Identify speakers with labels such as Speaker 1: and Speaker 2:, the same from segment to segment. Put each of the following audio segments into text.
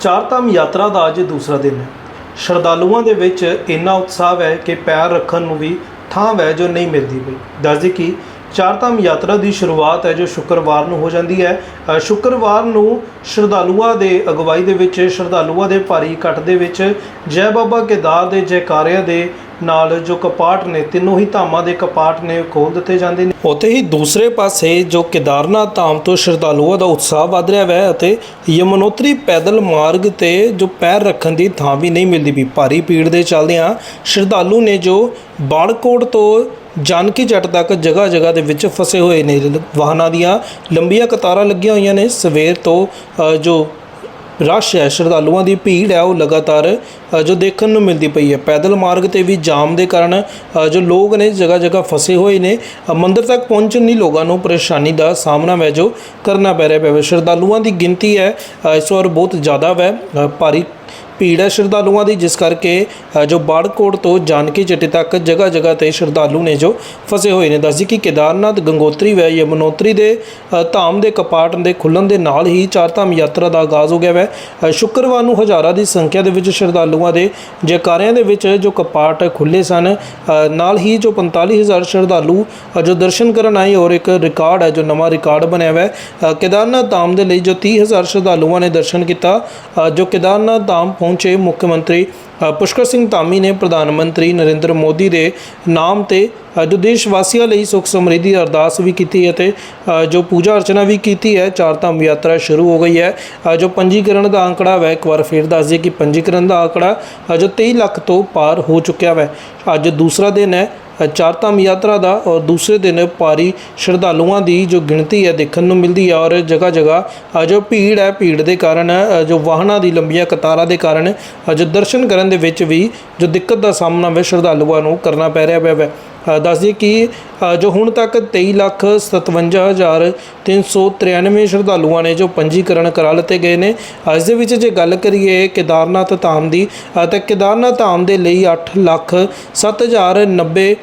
Speaker 1: ਚਾਰ ਧਾਮ ਯਾਤਰਾ ਦਾ ਅੱਜ ਦੂਸਰਾ ਦਿਨ ਹੈ। ਸ਼ਰਧਾਲੂਆਂ ਦੇ ਵਿੱਚ ਇੰਨਾ ਉਤਸ਼ਾਹ ਹੈ ਕਿ ਪੈਰ ਰੱਖਣ ਨੂੰ ਵੀ ਥਾਂ ਵੈ ਜੋ ਨਹੀਂ ਮਿਲਦੀ ਪਈ। ਦੱਸਦੀ ਕਿ ਚਾਰ ਧਾਮ ਯਾਤਰਾ ਦੀ ਸ਼ੁਰੂਆਤ ਹੈ ਜੋ ਸ਼ੁੱਕਰਵਾਰ ਨੂੰ ਹੋ ਜਾਂਦੀ ਹੈ। ਸ਼ੁੱਕਰਵਾਰ ਨੂੰ ਸ਼ਰਧਾਲੂਆਂ ਦੇ ਅਗਵਾਈ ਦੇ ਵਿੱਚ ਸ਼ਰਧਾਲੂਆਂ ਦੇ ਭਾਰੀ ਇਕੱਠ ਦੇ ਵਿੱਚ ਜੈ ਬਾਬਾ ਕੇਦਾਰ ਦੇ ਜੈਕਾਰਿਆਂ ਦੇ ਨਾਲ ਜੋ ਕਪਾਟ ਨੇ, ਤਿੰਨੋਂ ਹੀ ਧਾਮਾਂ ਦੇ ਕਪਾਟ ਨੇ ਖੋਲ ਦਿੱਤੇ ਜਾਂਦੇ ਨੇ। ਉੱਥੇ ਹੀ ਦੂਸਰੇ ਪਾਸੇ ਜੋ ਕੇਦਾਰਨਾਥ ਧਾਮ ਤੋਂ ਸ਼ਰਧਾਲੂਆਂ ਦਾ ਉਤਸ਼ਾਹ ਵੱਧ ਰਿਹਾ ਹੈ ਅਤੇ ਯਮਨੋਤਰੀ ਪੈਦਲ ਮਾਰਗ ਤੇ ਜੋ ਪੈਰ ਰੱਖਣ ਦੀ ਥਾਂ ਵੀ ਨਹੀਂ ਮਿਲਦੀ ਵੀ ਭਾਰੀ ਭੀੜ ਦੇ ਚੱਲਦਿਆਂ ਸ਼ਰਧਾਲੂ ਨੇ ਜੋ ਬਾੜਕੋਟ ਤੋਂ ਜਾਨਕੀ ਜੱਟ ਤੱਕ ਜਗ੍ਹਾ ਜਗ੍ਹਾ ਦੇ ਵਿੱਚ ਫਸੇ ਹੋਏ ਨੇ, ਵਾਹਨਾਂ ਦੀਆਂ ਲੰਬੀਆਂ ਕਤਾਰਾਂ ਲੱਗੀਆਂ ਹੋਈਆਂ ਨੇ। ਸਵੇਰ ਤੋਂ ਜੋ ਰਸ਼ ਹੈ, ਸ਼ਰਧਾਲੂਆਂ ਦੀ ਭੀੜ ਹੈ, ਉਹ ਲਗਾਤਾਰ ਜੋ ਦੇਖਣ ਨੂੰ ਮਿਲਦੀ ਪਈ ਹੈ। ਪੈਦਲ ਮਾਰਗ ਤੇ ਵੀ ਜਾਮ ਦੇ ਕਾਰਨ ਜੋ ਲੋਕ ਨੇ ਜਗ੍ਹਾ ਜਗ੍ਹਾ ਫਸੇ ਹੋਏ ਨੇ ਮੰਦਰ ਤੱਕ ਪਹੁੰਚਣ ਲਈ ਲੋਕਾਂ ਨੂੰ ਪਰੇਸ਼ਾਨੀ ਦਾ ਸਾਹਮਣਾ ਵੈ ਜੋ ਕਰਨਾ ਪੈ ਰਿਹਾ ਹੈ ਸ਼ਰਧਾਲੂਆਂ ਦੀ ਗਿਣਤੀ ਹੈ ਇਸ ਵਾਰ ਬਹੁਤ ਜ਼ਿਆਦਾ ਵੈ। ਭਾਰੀ ਭੀੜ ਹੈ ਸ਼ਰਧਾਲੂਆਂ ਦੀ, ਜਿਸ ਕਰਕੇ ਜੋ ਬਾੜਕੋਟ ਤੋਂ ਜਾਨਕੀ ਚੱਟੀ ਤੱਕ ਜਗ੍ਹਾ ਜਗ੍ਹਾ ਤੇ ਸ਼ਰਧਾਲੂ ਨੇ ਜੋ ਫਸੇ ਹੋਏ ਨੇ। ਦੱਸਦੀ ਕਿ ਕੇਦਾਰਨਾਥ, ਗੰਗੋਤਰੀ ਵੈ ਯਮਨੋਤਰੀ ਦੇ ਧਾਮ ਦੇ ਕਪਾਟ ਦੇ ਖੁੱਲਣ ਦੇ ਨਾਲ ਹੀ ਚਾਰ ਧਾਮ ਯਾਤਰਾ ਦਾ ਆਗਾਜ਼ ਹੋ ਗਿਆ ਵੈ। ਸ਼ੁੱਕਰਵਾਰ ਨੂੰ ਹਜ਼ਾਰਾਂ ਦੀ ਸੰਖਿਆ ਦੇ ਵਿੱਚ ਸ਼ਰਧਾਲੂ ਸ਼ਰਧਾਲੂਆਂ ਦੇ ਜੈਕਾਰਿਆਂ ਦੇ ਵਿੱਚ ਜੋ ਕਪਾਟ ਖੁੱਲੇ ਸਨ ਨਾਲ ਹੀ ਜੋ 45000 ਸ਼ਰਧਾਲੂ ਜੋ ਦਰਸ਼ਨ ਕਰਨ ਆਏ ਔਰ ਇੱਕ ਰਿਕਾਰਡ ਹੈ, ਜੋ ਨਵਾਂ ਰਿਕਾਰਡ ਬਣਿਆ ਹੋਇਆ ਹੈ ਕੇਦਾਰਨਾਥ ਧਾਮ ਦੇ ਲਈ ਜੋ 30000 ਸ਼ਰਧਾਲੂਆਂ ਨੇ ਦਰਸ਼ਨ ਕੀਤਾ ਜੋ ਕੇਦਾਰਨਾਥ ਧਾਮ ਪਹੁੰਚੇ ਮੁੱਖ ਮੰਤਰੀ ਪੁਸ਼ਕਰ ਸਿੰਘ ਧਾਮੀ ਨੇ ਪ੍ਰਧਾਨ ਮੰਤਰੀ ਨਰਿੰਦਰ ਮੋਦੀ ਦੇ ਨਾਮ ਤੇ ਅ, ਜੋ ਦੇਸ਼ ਵਾਸੀਆਂ ਲਈ ਸੁਖ ਸਮਰਿੱਧੀ ਅਰਦਾਸ ਵੀ ਕੀਤੀ ਅਤੇ ਜੋ ਪੂਜਾ ਅਰਚਨਾ ਵੀ ਕੀਤੀ ਹੈ ਚਾਰ ਧਾਮ ਯਾਤਰਾ ਸ਼ੁਰੂ ਹੋ ਗਈ ਹੈ। ਜੋ ਪੰਜੀਕਰਨ ਦਾ ਅੰਕੜਾ ਹੈ ਇੱਕ ਵਾਰ ਫਿਰ ਦੱਸ ਦਈਏ ਕਿ ਪੰਜੀਕਰਨ ਦਾ ਅੰਕੜਾ ਅ, ਜੋ 23 ਲੱਖ ਤੋਂ ਪਾਰ ਹੋ ਚੁੱਕਿਆ ਹੈ ਅੱਜ ਦੂਸਰਾ ਦਿਨ ਹੈ ਅ, ਚਾਰ ਧਾਮ ਯਾਤਰਾ ਦਾ ਔਰ ਦੂਸਰੇ ਦਿਨ ਭਾਰੀ ਸ਼ਰਧਾਲੂਆਂ ਦੀ ਜੋ ਗਿਣਤੀ ਹੈ ਦੇਖਣ ਨੂੰ ਮਿਲਦੀ ਹੈ ਔਰ ਜਗ੍ਹਾ ਜਗ੍ਹਾ ਜੋ ਭੀੜ ਹੈ ਭੀੜ ਦੇ ਕਾਰਨ ਜੋ ਵਾਹਨਾਂ ਦੀ ਲੰਬੀਆਂ ਕਤਾਰਾਂ ਦੇ ਕਾਰਨ ਜੋ ਦਰਸ਼ਨ ਕਰਨ ਦੇ ਵਿੱਚ ਵੀ ਜੋ ਦਿੱਕਤ ਦਾ ਸਾਹਮਣਾ ਵੇ ਸ਼ਰਧਾਲੂਆਂ ਨੂੰ ਕਰਨਾ ਪੈ ਰਿਹਾ ਹੈ ਅ, ਦੱਸ ਦਈਏ ਕਿ ਜੋ ਹੁਣ ਤੱਕ 23 ਲੱਖ 57 ਹਜ਼ਾਰ 393 ਸ਼ਰਧਾਲੂਆਂ ਨੇ ਜੋ ਪੰਜੀਕਰਨ ਕਰਾ ਲਿੱਤੇ ਗਏ ਨੇ ਅੱਜ ਦੇ ਵਿੱਚ ਜੇ ਗੱਲ ਕਰੀਏ ਕੇਦਾਰਨਾਥ ਧਾਮ ਦੀ ਤਾਂ ਕੇਦਾਰਨਾਥ ਧਾਮ ਦੇ ਲਈ 8 ਲੱਖ 7090 ਅ,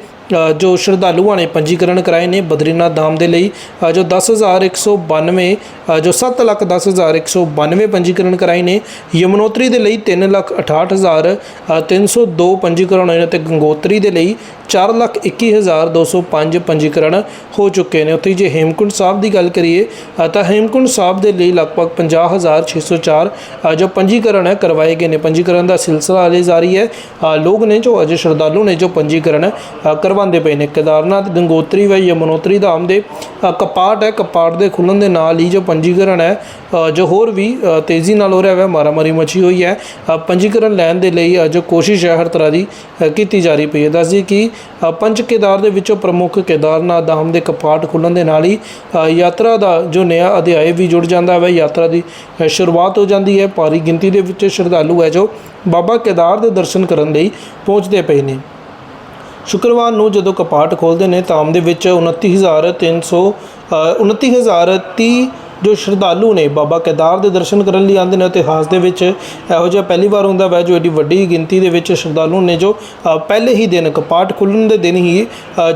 Speaker 1: ਜੋ ਸ਼ਰਧਾਲੂਆਂ ਨੇ ਪੰਜੀਕਰਨ ਕਰਾਏ ਨੇ ਬਦਰੀਨਾਥ ਧਾਮ ਦੇ ਲਈ ਅ, ਜੋ 10192 ਅ, ਜੋ 7 ਲੱਖ 10192 ਪੰਜੀਕਰਨ ਕਰਾਏ ਨੇ ਯਮਨੋਤਰੀ ਦੇ ਲਈ 3 ਲੱਖ 68302 ਪੰਜੀਕਰਨ ਹੋਏ ਨੇ ਤੇ ਗੰਗੋਤਰੀ ਦੇ ਲਈ 4 ਲੱਖ 21205 ਪੰਜੀਕਰਨ ਹੋ ਚੁੱਕੇ ਨੇ। ਉੱਥੇ ਜੇ ਹੇਮਕੁੰਡ ਸਾਹਿਬ ਦੀ ਗੱਲ ਕਰੀਏ ਤਾਂ ਹੇਮਕੁੰਡ ਸਾਹਿਬ ਦੇ ਲਈ ਲਗਭਗ 50604 ਅ, ਜੋ ਪੰਜੀਕਰਨ ਹੈ ਕਰਵਾਏ ਗਏ ਨੇ। ਪੰਜੀਕਰਨ ਦਾ ਸਿਲਸਿਲਾ ਹਲੇ ਜਾਰੀ ਹੈ। ਲੋਕ ਨੇ ਜੋ ਅਜੇ ਸ਼ਰਧਾਲੂ ਨੇ ਜੋ ਪੰਜੀਕਰਨ ਕਰਵਾਉਂਦੇ ਪਏ ਨੇ। ਕੇਦਾਰਨਾਥ ਗੰਗੋਤਰੀ ਵਾ ਯਮਨੋਤਰੀ ਧਾਮ ਦੇ ਕਪਾਟ ਹੈ। ਕਪਾਟ ਦੇ ਖੁੱਲਣ ਦੇ ਨਾਲ ਹੀ ਜੋ ਪੰਜੀਕਰਨ ਹੈ ਜੋ ਹੋਰ ਵੀ ਤੇਜ਼ੀ ਨਾਲ ਹੋ ਰਿਹਾ ਹੈ ਮਾਰਾਮਾਰੀ ਮਚੀ ਹੋਈ ਹੈ। ਪੰਜੀਕਰਨ ਲੈਣ ਦੇ ਲਈ ਜੋ ਕੋਸ਼ਿਸ਼ ਹੈ ਹਰ ਤਰ੍ਹਾਂ ਦੀ ਕੀਤੀ ਜਾ ਰਹੀ ਪਈ ਹੈ। ਦੱਸਦੀ ਕਿ ਪੰਜ ਕੇਦਾਰ ਦੇ ਵਿੱਚੋਂ ਪ੍ਰਮੁੱਖ ਕੇਦਾਰਨਾਥ ਧਾਮ ਦੇ ਕਪਾਟ ਖੁੱਲਣ ਦੇ ਨਾਲ ਹੀ ਯਾਤਰਾ ਦਾ ਜੋ ਨਇਆ ਅਧਿਆਇ ਵੀ ਜੁੜ ਜਾਂਦਾ ਹੈ ਯਾਤਰਾ ਦੀ ਸ਼ੁਰੂਆਤ ਹੋ ਜਾਂਦੀ ਹੈ। ਭਾਰੀ ਗਿਣਤੀ ਦੇ ਵਿੱਚ ਸ਼ਰਧਾਲੂ ਹੈ ਜੋ ਬਾਬਾ ਕੇਦਾਰ ਦੇ ਦਰਸ਼ਨ ਕਰਨ ਲਈ ਪਹੁੰਚਦੇ ਪਏ ਨੇ। ਸ਼ੁੱਕਰਵਾਰ ਨੂੰ ਜਦੋਂ ਕਪਾਟ ਖੋਲਦੇ ਨੇ ਧਾਮ ਦੇ ਵਿੱਚ 29300 ਅ, 29030 ਜੋ ਸ਼ਰਧਾਲੂ ਨੇ ਬਾਬਾ ਕੇਦਾਰ ਦੇ ਦਰਸ਼ਨ ਕਰਨ ਲਈ ਆਉਂਦੇ ਨੇ ਇਤਿਹਾਸ ਦੇ ਵਿੱਚ ਇਹੋ ਜਿਹਾ ਪਹਿਲੀ ਵਾਰ ਹੁੰਦਾ ਵੈ ਜੋ ਏਡੀ ਵੱਡੀ ਗਿਣਤੀ ਦੇ ਵਿੱਚ ਸ਼ਰਧਾਲੂ ਨੇ ਜੋ ਪਹਿਲੇ ਹੀ ਦਿਨ ਕਪਾਟ ਖੁੱਲਣ ਦੇ ਦਿਨ ਹੀ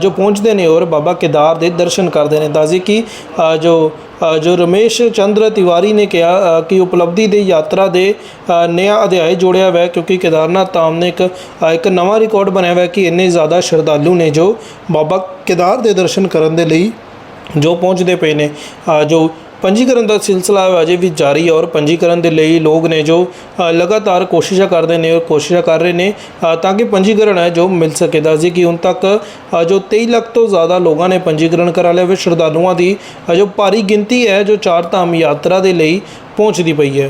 Speaker 1: ਜੋ ਪਹੁੰਚਦੇ ਨੇ ਔਰ ਬਾਬਾ ਕੇਦਾਰ ਦੇ ਦਰਸ਼ਨ ਕਰਦੇ ਨੇ। ਦੱਸਦੇ ਕਿ ਜੋ ਜੋ ਰਮੇਸ਼ ਚੰਦਰ ਤਿਵਾਰੀ ਨੇ ਕਿਹਾ ਕਿ ਉਪਲਬਧੀ ਦੇ ਯਾਤਰਾ ਦੇ ਅ, ਨया ਅਧਿਆਇ ਜੋੜਿਆ ਹੋਇਆ ਕਿਉਂਕਿ ਕੇਦਾਰਨਾਥ ਧਾਮ ਨੇ ਇੱਕ ਇੱਕ ਨਵਾਂ ਰਿਕਾਰਡ ਬਣਾਇਆ ਹੋਇਆ ਕਿ ਇੰਨੇ ਜ਼ਿਆਦਾ ਸ਼ਰਧਾਲੂ ਨੇ ਜੋ ਬਾਬਾ ਕੇਦਾਰ ਦੇ ਦਰਸ਼ਨ ਕਰਨ ਦੇ ਲਈ ਜੋ ਪਹੁੰਚਦੇ ਪਏ ਨੇ ਜੋ ਪੰਜੀਕਰਨ ਦਾ ਸਿਲਸਿਲਾ ਅਜੇ ਵੀ ਜਾਰੀ ਹੈ ਔਰ ਪੰਜੀਕਰਨ ਦੇ ਲਈ ਲੋਕ ਨੇ ਜੋ ਲਗਾਤਾਰ ਕੋਸ਼ਿਸ਼ਾਂ ਕਰਦੇ ਨੇ ਔਰ ਕੋਸ਼ਿਸ਼ਾਂ ਕਰ ਰਹੇ ਨੇ ਤਾਂ ਕਿ ਪੰਜੀਕਰਨ ਹੈ ਜੋ ਮਿਲ ਸਕੇ। ਦੱਸਦੇ ਕਿ ਹੁਣ ਤੱਕ ਜੋ 23 ਲੱਖ ਤੋਂ ਜ਼ਿਆਦਾ ਲੋਕਾਂ ਨੇ ਪੰਜੀਕਰਨ ਕਰਾ ਲਿਆ ਵੇ ਸ਼ਰਧਾਲੂਆਂ ਦੀ ਜੋ ਭਾਰੀ ਗਿਣਤੀ ਹੈ, ਜੋ ਚਾਰ ਧਾਮ ਯਾਤਰਾ ਦੇ ਲਈ ਪਹੁੰਚਦੀ ਪਈ ਹੈ।